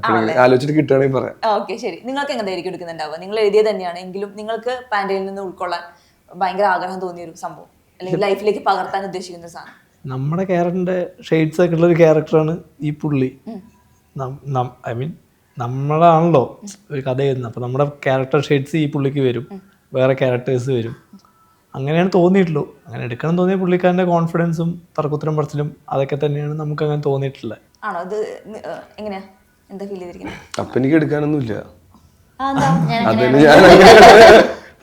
ആലോചിച്ചിട്ട് കിട്ടുകയാണെങ്കിൽ പറയാം. ഓക്കെ ശരി. നിങ്ങൾക്ക് എങ്ങനെയായിരിക്കും എടുക്കുന്നുണ്ടാവുക? നിങ്ങൾ എഴുതിയത് തന്നെയാണ്. എങ്കിലും നിങ്ങൾക്ക് പാൻഡയിൽ നിന്ന് ഉൾക്കൊള്ളാൻ ഭയങ്കര ആഗ്രഹം തോന്നിയ ഒരു സംഭവം. അല്ലെങ്കിൽ ലൈഫിലേക്ക് പകർത്താൻ ഉദ്ദേശിക്കുന്ന ഒരു സാധനം. നമ്മുടെ ക്യാരക്ടറിന്റെ ഷെയ്ഡ്സ് ഒക്കെ ഉള്ള ഒരു ക്യാരക്ടറാണ് ഈ പുള്ളി. ഐ മീൻ നമ്മളാണല്ലോ ഒരു കഥ എഴുതുന്നത്. അപ്പൊ നമ്മുടെ ക്യാരക്ടർ ഷെയ്ഡ്സ് ഈ പുള്ളിക്ക് വരും. വേറെ ക്യാരക്ടേഴ്സ് വരും. അങ്ങനെയാണ് തോന്നിയിട്ടുള്ളൂ. അങ്ങനെ എടുക്കണം തോന്നിയ പുള്ളിക്കാരന്റെ കോൺഫിഡൻസും തർക്കുത്തരം പറച്ചിലും അതൊക്കെ തന്നെയാണ് നമുക്ക് അങ്ങനെ തോന്നിയിട്ടുള്ളത്. ആണോ? ഇത് എങ്ങനെയാ? എന്താ ഫീൽ ചെയ്തിരിക്കുന്നത് അപ്പൊ എനിക്ക് എടുക്കാനൊന്നുമില്ല. ആ എന്താ? അതിന് ഞാൻ അങ്ങനെ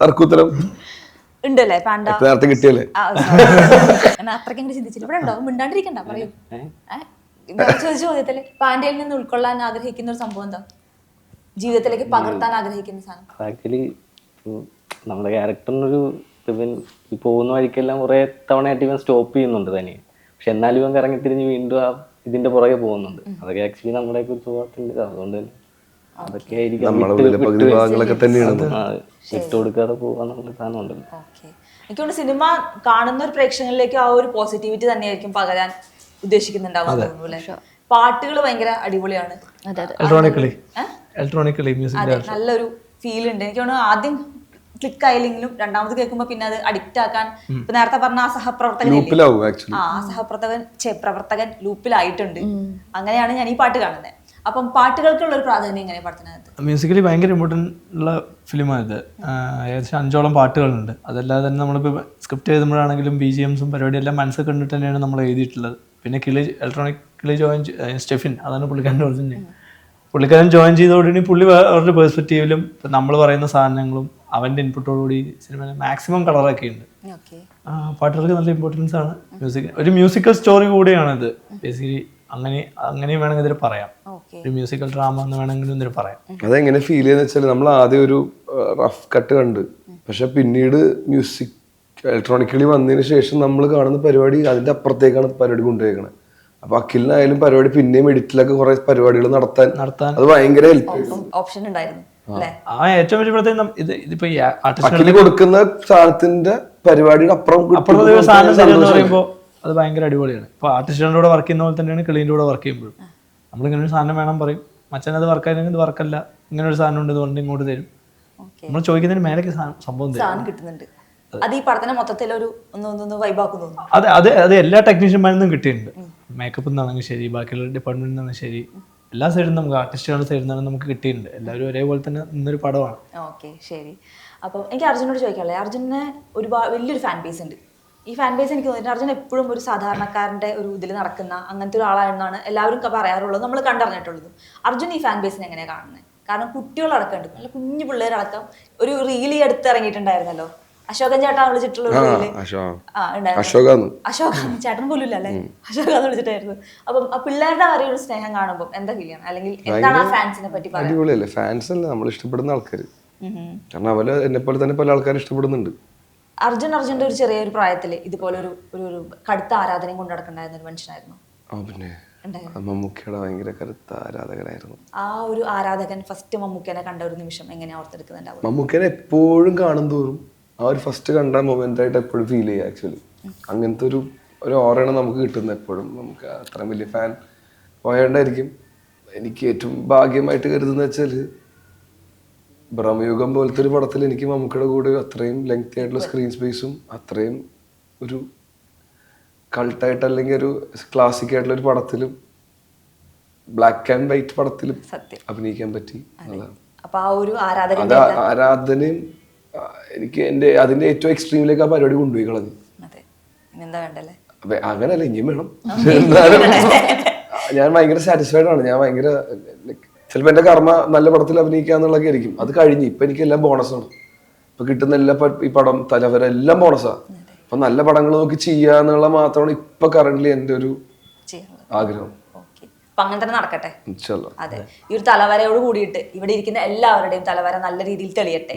തർക്കുത്തരം ഉണ്ടല്ലേ? പാണ്ട. നേരത്തെ കിട്ടിയല്ലേ? അത്രയ്ക്കും ചിന്തിച്ചില്ല. ഇവിടെ ഉണ്ടോ? മിണ്ടാണ്ടിരിക്കണ്ട പറയൂ. ചോദിച്ച ചോദ്യത്തിൽ പാൻഡയിൽ നിന്ന് ഉൾക്കൊള്ളാൻ ആഗ്രഹിക്കുന്ന ഒരു സംഭവം എന്താ? ജീവിതത്തിലേക്ക് പകർത്താൻ ആഗ്രഹിക്കുന്ന സാധനം. ആക്ച്വലി നമ്മുടെ ക്യാരക്ടറിനൊരു ഇവൻ ഈ പോകുന്ന വഴിക്കെല്ലാം കുറേ തവണയായിട്ട് ഇവൻ സ്റ്റോപ്പ് ചെയ്യുന്നുണ്ട് തന്നെ പക്ഷെ എന്നാലും ഇവൻ കറങ്ങി തിരിഞ്ഞ് വീണ്ടും ആ ഇതിന്റെ പുറകെ പോകുന്നുണ്ട്. അതൊക്കെ ആക്ച്വലി നമ്മളെ കുറിച്ച് അതുകൊണ്ട് തന്നെ അതൊക്കെ ആയിരിക്കും വിട്ട് വിട്ട് കൊടുക്കാതെ പോകാന്നുള്ള സാധനം ഉണ്ടല്ലോ. ഓക്കെ എനിക്ക് സിനിമ കാണുന്ന ഒരു പ്രേക്ഷകരിലേക്ക് ആ ഒരു പോസിറ്റിവിറ്റി തന്നെയായിരിക്കും പകരാൻ ഉദ്ദേശിക്കുന്നുണ്ടാവും പാട്ടുകൾ ഭയങ്കര അടിപൊളിയാണ്. ഇലക്ട്രോണിക്കലി ഏ? ഇലക്ട്രോണിക്കലി മ്യൂസിക് നല്ലൊരു ഫീൽ ഉണ്ട്. എനിക്ക് തോന്നുന്നു ആദ്യം ക്ലിക്ക് ആയില്ലെങ്കിലും രണ്ടാമത് കേൾക്കുമ്പോൾ പിന്നെ അത് അഡിക്റ്റ് ആക്കാൻ ഇപ്പൊ നേരത്തെ പറഞ്ഞ ആ സഹപ്രവർത്തകൻ ലൂപ്പിലാവും ആ സഹപ്രവർത്തകൻ പ്രവർത്തകൻ ലൂപ്പിലായിട്ടുണ്ട് അങ്ങനെയാണ് ഞാൻ ഈ പാട്ട് കാണുന്നത് അപ്പം പാട്ടുകൾക്കുള്ള ഒരു പ്രാധാന്യം എങ്ങനെയാണ് പടത്തിനകത്ത്? മ്യൂസിക്കലി ഭയങ്കര ഇമ്പോർട്ടന്റ് ഉള്ള ഫിലിമാണ് ഇത് ഏകദേശം അഞ്ചോളം പാട്ടുകളുണ്ട്. അതല്ലാതെ തന്നെ നമ്മളിപ്പോൾ സ്ക്രിപ്റ്റ് എഴുതുമ്പോഴാണെങ്കിലും ബി ജി എംസും പരിപാടിയെല്ലാം മനസ്സിൽ കണ്ടിട്ട് തന്നെയാണ് നമ്മൾ എഴുതിയിട്ടുള്ളത്. പിന്നെ കിളി ഇലക്ട്രോണിക് കിളി ജോയിൻ സ്റ്റെഫിൻ അതാണ് പുള്ളിക്കാരന്റെ ഒറിജിനൽ പുള്ളിക്കാരൻ ജോയിൻ ചെയ്തോടുകൂടി പുള്ളി അവരുടെ പേഴ്സ്പെക്റ്റീവിലും നമ്മൾ പറയുന്ന സാധനങ്ങളും അവന്റെ ഇൻപുട്ടോടുകൂടി സിനിമ മാക്സിമം കളറൊക്കെ ഉണ്ട് പാട്ടുകൾക്ക് നല്ല ഇമ്പോർട്ടൻസ് ആണ്. മ്യൂസിക് ഒരു മ്യൂസിക്കൽ സ്റ്റോറി കൂടിയാണ് ഇത് ബേസിക്കലി അങ്ങനെ അങ്ങനെ വേണമെങ്കിൽ ഇതിൽ പറയാം. ഒരു മ്യൂസിക്കൽ ഡ്രാമ എന്ന് വേണമെങ്കിലും ഇതിൽ പറയാം. അതെങ്ങനെ ഫീൽ ചെയ്യുന്ന വെച്ചാൽ നമ്മൾ ആദ്യം ഒരു റഫ് കട്ട് കണ്ട്. പക്ഷെ പിന്നീട് മ്യൂസിക് ഇലക്ട്രോണിക്കലി വന്നതിന് ശേഷം നമ്മൾ കാണുന്ന പരിപാടി അതിന്റെ അപ്പുറത്തേക്കാണ് പരിപാടി കൊണ്ടുപോയേക്കണത്. അപ്പൊ അഖിലിനായാലും പരിപാടി പിന്നെയും എഡിറ്റിലൊക്കെ കുറെ പരിപാടികൾ നടത്താൻ നടത്താൻ. അത് ഭയങ്കര ഓപ്ഷൻ ഉണ്ടായിരുന്നു അല്ലേ? ആ ഏറ്റവും വലിയ പ്രത്യേകം ഇത് ഇതിപ്പോ ഈ ആർട്ടിസ്റ്റ് അഖിൽ കൊടുക്കുന്ന സാധനത്തിന്റെ പരിപാടിയുടെ അപ്പുറം അപ്പുറത്തെ ഒരു സാധനം പറയുമ്പോൾ അത് ഭയങ്കര അടിപൊളിയാണ്. ഇപ്പൊ ആർട്ടിസ്റ്റുകളുടെ കൂടെ വർക്ക് ചെയ്യുന്ന പോലെ തന്നെയാണ് കിളീന്റെ കൂടെ വർക്ക് ചെയ്യുമ്പോഴും. നമ്മളിങ്ങനെ ഒരു സാധനം വേണം പറയും. മച്ചൻ അത് വർക്ക് ആയിരുന്നെങ്കിൽ ഇത് വർക്കല്ല ഇങ്ങനെ ഒരു സാധനം ഉണ്ട് പറഞ്ഞിട്ട് ഇങ്ങോട്ട് തരും. നമ്മൾ ചോദിക്കുന്നതിന് മേലേക്ക് സംഭവം അതെ സാധനം കിട്ടുന്നുണ്ട്. അത് ഈ പടത്തിനെ മൊത്തത്തിൽ ഒരു അത് അത് അത് എല്ലാ ടെക്നീഷ്യന്മാരിൽ നിന്നും കിട്ടിയിട്ടുണ്ട്. മേക്കപ്പ് നിന്നാണെങ്കിൽ ശരി ബാക്കിയുള്ള ഡിപ്പാർട്ട്മെന്റിൽ നിന്നാണ് ശരി. എല്ലാ സൈഡിൽ നമുക്ക് ആർട്ടിസ്റ്റുകളുടെ സൈഡിൽ നിന്നാണ് നമുക്ക് കിട്ടിയിട്ടുണ്ട്. എല്ലാവരും ഒരേപോലെ തന്നെ നിന്നൊരു പടമാണ്. ഓക്കെ ശരി. അപ്പം എനിക്ക് അർജുനോട് ചോദിക്കാനുള്ളത്. അർജുനെ ഒരുപാട് വലിയൊരു ഫാൻ ബേസ് ഉണ്ട്. ഈ ഫാൻ ബേസ് എനിക്ക് തോന്നിയിട്ട് അർജുൻ എപ്പോഴും ഒരു സാധാരണക്കാരന്റെ ഒരു ഇതിൽ നടക്കുന്ന അങ്ങനത്തെ ഒരാളാണെന്നാണ് എല്ലാവരും പറയാറുള്ളത്. നമ്മൾ കണ്ടറിഞ്ഞിട്ടുള്ളത്. അർജുൻ ഈ ഫാൻ ബേസിനെ എങ്ങനെയാണ് കാണുന്നത് കാരണം കുട്ടികളടക്കം ഉണ്ട്. നല്ല കുഞ്ഞു പിള്ളേരടക്കം ഒരു റീലി എടുത്ത് ഇറങ്ങിയിട്ടുണ്ടായിരുന്നല്ലോ. അശോകൻ ചേട്ടാ വിളിച്ചിട്ടുള്ള അശോക ചേട്ടൻ പോലും ഇല്ല അല്ലേ അശോക വിളിച്ചിട്ടായിരുന്നു. അപ്പം ആ പിള്ളേരുടെ ആ ഒരു സ്നേഹം കാണുമ്പോൾ എന്താ ഫീൽ ചെയ്യണം അല്ലെങ്കിൽ എന്താണ് ആ ഫാൻസിനെ പറ്റി പറയുന്നത് അടിപൊളിയല്ലേ? ഫാൻസ് അല്ലേ? നമ്മൾ ഇഷ്ടപ്പെടുന്ന ആൾക്കാർ കാരണം അവർ എന്നെ പോലെ തന്നെ പല ആൾക്കാരും ഇഷ്ടപ്പെടുന്നുണ്ട്. അർജുൻ അർജുന്റെ ഒരു ചെറിയൊരു പ്രായത്തിൽ ഇതുപോലെ ഒരു ഒരു ഒരു കടുത്ത ആരാധനയും കൊണ്ട് നടക്കണ്ടായിരുന്ന ഒരു മനുഷ്യനായിരുന്നു. ആ പിന്നെ മമ്മൂക്കയുടെ ഭയങ്കര കരുത്ത ആരാധകനായിരുന്നു. ആ ഒരു ആരാധകൻ ഫസ്റ്റ് മമ്മൂക്കനെ കണ്ട ഒരു നിമിഷം എങ്ങനെയാ ഓർത്തെടുക്കുന്നുണ്ടാവും മമ്മൂക്കനെ എപ്പോഴും കാണും തോറും ആ ഒരു ഫസ്റ്റ് കണ്ട മൊമെന്റ് ആയിട്ട് എപ്പോഴും ഫീൽ ചെയ്യുക ആക്ച്വലി അങ്ങനത്തെ ഒരു ഒരു ഓറയാണ് നമുക്ക് കിട്ടുന്നത് എപ്പോഴും. നമുക്ക് അത്രയും വലിയ ഫാൻ പോയോണ്ടായിരിക്കും എനിക്ക് ഏറ്റവും ഭാഗ്യമായിട്ട് കരുതുന്ന വെച്ചാൽ ബ്രഹ്മയുഗം പോലത്തെ ഒരു പടത്തിൽ എനിക്ക് മമ്മൂക്കയുടെ കൂടെ അത്രയും ലെങ്തി ആയിട്ടുള്ള സ്ക്രീൻ സ്പേസും അത്രയും ഒരു കൾട്ടായിട്ട് അല്ലെങ്കിൽ ഒരു ക്ലാസിക് ആയിട്ടുള്ള ഒരു പടത്തിലും ബ്ലാക്ക് ആൻഡ് വൈറ്റ് പടത്തിലും സത്യം. അഭിനയിക്കാൻ പറ്റി അത്. ആരാധനയും എനിക്ക് എന്റെ അതിന്റെ ഏറ്റവും എക്സ്ട്രീമിലേക്ക് ആ പരിപാടി കൊണ്ടുപോയി കളഞ്ഞു. അങ്ങനല്ല ഇനിയും വേണം. ഞാൻ ഭയങ്കര സാറ്റിസ്ഫൈഡ് ആണ്. ഞാൻ ഭയങ്കര ചിലപ്പോ എന്റെ കർമ്മ നല്ല പടത്തിൽ അഭിനയിക്കുക എന്നുള്ളതൊക്കെ ആയിരിക്കും. അത് കഴിഞ്ഞ് ഇപ്പം എനിക്കെല്ലാം ബോണസാണ് ഇപ്പം കിട്ടുന്ന എല്ലാ ഈ പടം തലവര എല്ലാം ബോണസാണ് അപ്പം നല്ല പടങ്ങൾ നോക്കി ചെയ്യുക എന്നുള്ള മാത്രമാണ് ഇപ്പം കറണ്ട്ലി എന്റെ ഒരു ആഗ്രഹം. അപ്പൊ അങ്ങനെ തന്നെ നടക്കട്ടെ. അതെ. ഈ ഒരു തലവരയോട് കൂടിയിട്ട് ഇവിടെ ഇരിക്കുന്ന എല്ലാവരുടെയും തലവര നല്ല രീതിയിൽ തെളിയട്ടെ?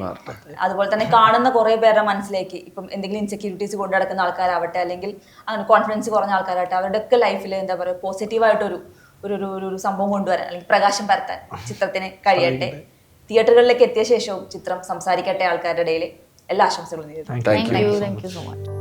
അതുപോലെ തന്നെ കാണുന്ന കുറെ പേരുടെ മനസ്സിലേക്ക് ഇപ്പം എന്തെങ്കിലും ഇൻസെക്യൂരിറ്റീസ് കൊണ്ടു നടക്കുന്ന ആൾക്കാരാവട്ടെ അല്ലെങ്കിൽ അങ്ങനെ കോൺഫിഡൻസ് കുറഞ്ഞ ആൾക്കാരാവട്ടെ അവരുടെ ഒക്കെ ലൈഫിൽ എന്താ പറയുക പോസിറ്റീവായിട്ടൊരു ഒരു ഒരു ഒരു സംഭവം കൊണ്ടുവരാൻ അല്ലെങ്കിൽ പ്രകാശം പരത്താൻ ചിത്രത്തിന് കഴിയട്ടെ. തിയേറ്ററുകളിലേക്ക് എത്തിയ ശേഷവും ചിത്രം സംസാരിക്കട്ടെ ആൾക്കാരുടെ ഇടയിൽ എല്ലാ ആശംസകളും നേരിടും Thank thank you thank you so much